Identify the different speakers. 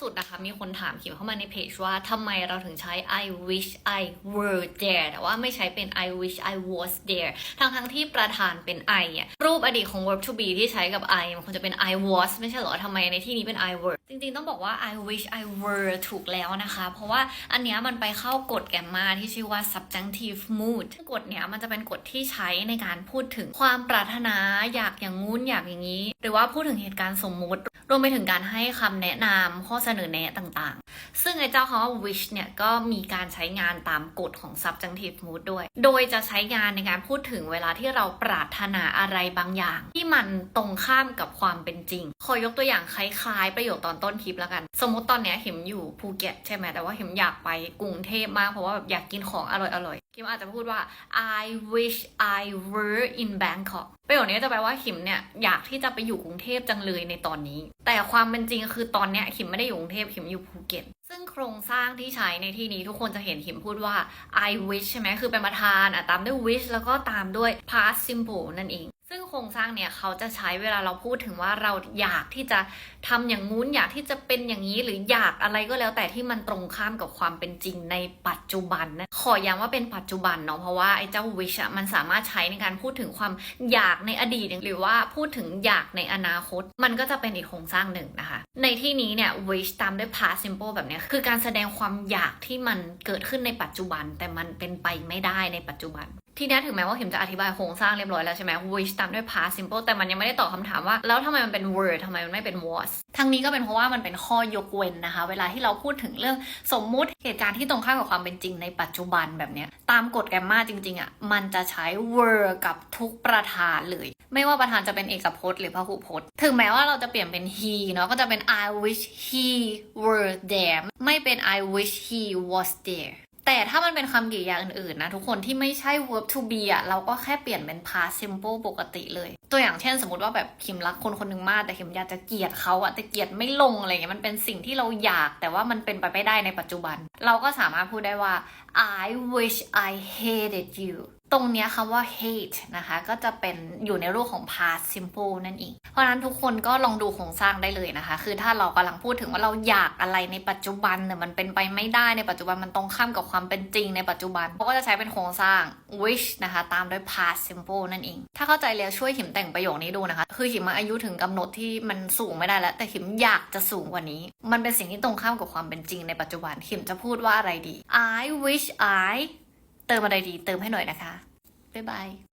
Speaker 1: สุดนะคะ มีคนถามขิมเข้ามาในเพจว่าทำไมเราถึงใช้ I wish I were there แต่ว่าไม่ใช้เป็น I wish I was there ทั้งทั้งที่ประธานเป็น I อะรูปอดีตของ verb to be ที่ใช้กับ I มันควรจะเป็น I was ไม่ใช่เหรอทำไมในที่นี้เป็น I were จริงๆ ต้องบอกว่า I wish I were ถูกแล้วนะคะ เพราะว่าอันเนี้ยมันไปเข้ากฎแกมมาที่ชื่อว่า subjunctive mood กฎเนี้ยมันจะเป็นกฎที่ใช้ในการพูดถึงความปรารถนาอยากอย่างงู้นอยากอย่างนี้ หรือว่าพูดถึงเหตุการณ์สมมุติ รวมไปถึงการให้คำแนะนำข้อเสนอแนะต่างๆ ซึ่งไอ้เจ้าคำว่า wish เนี่ยก็มีการใช้งานตามกฎของ subjunctive mood ด้วย โดยจะใช้งานในการพูดถึงเวลาที่เราปรารถนาอะไรบางอย่าง ที่มันตรงข้ามกับความเป็นจริง ขอยกตัวอย่างคล้ายๆ ประโยคตอนต้นคลิปแล้วกัน สมมติตอนเนี้ยหิมอยู่ภูเก็ตใช่ไหมแต่ว่าเหิมอยากไปกรุงเทพมากเพราะว่าแบบอยากกินของอร่อยคิมอาจจะพูดว่า I wish I were in Bangkok ประโยคนี้จะแปลว่าขิมเนี่ยอยากที่จะไปอยู่กรุงเทพจังเลยในตอนนี้ แต่ความเป็นจริงคือตอนเนี้ยขิมไม่ได้อยู่กรุงเทพขิมอยู่ภูเก็ต ซึ่งโครงสร้างที่ใช้ในที่นี้ทุกคนจะเห็นขิมพูดว่า I wish ใช่ไหมคือเป็นประธานอะตามด้วย wish แล้วก็ตามด้วย past simple นั่นเอง ซึ่งโครงสร้างเนี่ยเขาจะใช้เวลาเราพูดถึงว่าเราอยากที่จะทำอย่างงู้นอยากที่จะเป็นอย่างนี้หรืออยากอะไรก็แล้วแต่ที่มันตรงข้ามกับความเป็นจริงในปัจจุบันนะขอย้ำว่าเป็นปัจจุบันเนาะเพราะว่าไอ้เจ้า wish มันสามารถใช้ในการพูดถึงความอยากในอดีตหรือว่าพูดถึงอยากในอนาคต มันก็จะเป็นอีกโครงสร้างหนึ่งนะคะ ในที่นี้เนี่ย wish ตามด้วย past simple แบบนี้คือการแสดงความอยากที่มันเกิดขึ้นในปัจจุบัน แต่มันเป็นไปไม่ได้ในปัจจุบัน ทีนี้ถึงแม้ว่าหิมจะอธิบายโครงสร้างเรียบร้อยแล้วใช่ไหม wish ตามด้วย past simple แต่มันยังไม่ได้ตอบคำถามว่า แล้วทำไมมันเป็น word ทำไมมันไม่เป็น was ทั้งนี้ก็เป็นเพราะว่ามันเป็นข้อยกเว้นนะคะ เวลาที่เราพูดถึงเรื่องสมมุติเหตุการณ์ที่ตรงข้ามกับความเป็นจริงในปัจจุบันแบบเนี้ย ตามกฎแกรมมาจริงๆอะ มันจะใช้ were กับทุกประธานเลย ไม่ว่าประธานจะเป็นเอกพจน์หรือพหุพจน์ ถึงแม้ว่าเราจะเปลี่ยนเป็น he เนาะ ก็จะเป็น I wish he were there ไม่เป็น I wish he was there แต่ถ้ามันเป็นคำกริยาอื่นๆนะทุกคนที่ไม่ใช่ verb to be อะเราก็แค่เปลี่ยนเป็น past simple ปกติเลย ตัวอย่างเช่นสมมติว่าแบบคิมรักคนคนหนึ่งมากแต่คิมอยากจะเกลียดเขาอะแต่เกลียดไม่ลงอะไรเงี้ยมันเป็นสิ่งที่เราอยาก แต่ว่ามันเป็นไปไม่ได้ในปัจจุบัน เราก็สามารถพูดได้ว่า I wish I hated you ตรงเนี้ยคำว่า hate นะคะ ก็จะเป็นอยู่ในรูปของ past simple นั่นเอง เพราะนั้นทุกคนก็ลองดูโครงสร้างได้เลยนะคะ คือถ้าเรากำลังพูดถึงว่าเราอยากอะไรในปัจจุบันเนี่ยมันเป็นไปไม่ได้ในปัจจุบันมันตรงข้ามกับความเป็นจริงในปัจจุบันเขาก็จะใช้เป็นโครงสร้าง wish นะคะ ตามด้วย past simple นั่นเอง ถ้าเข้าใจแล้วช่วยหิมแต่งประโยคนี้ดูนะคะ คือหิมมาอายุถึงกำหนดที่มันสูงไม่ได้แล้ว แต่หิมอยากจะสูงกว่านี้ มันเป็นสิ่งที่ตรงข้ามกับความเป็นจริงในปัจจุบันหิมจะพูดว่าอะไรดี I wish I เติมอะไรดีเติมให้หน่อยนะคะ บ๊ายบาย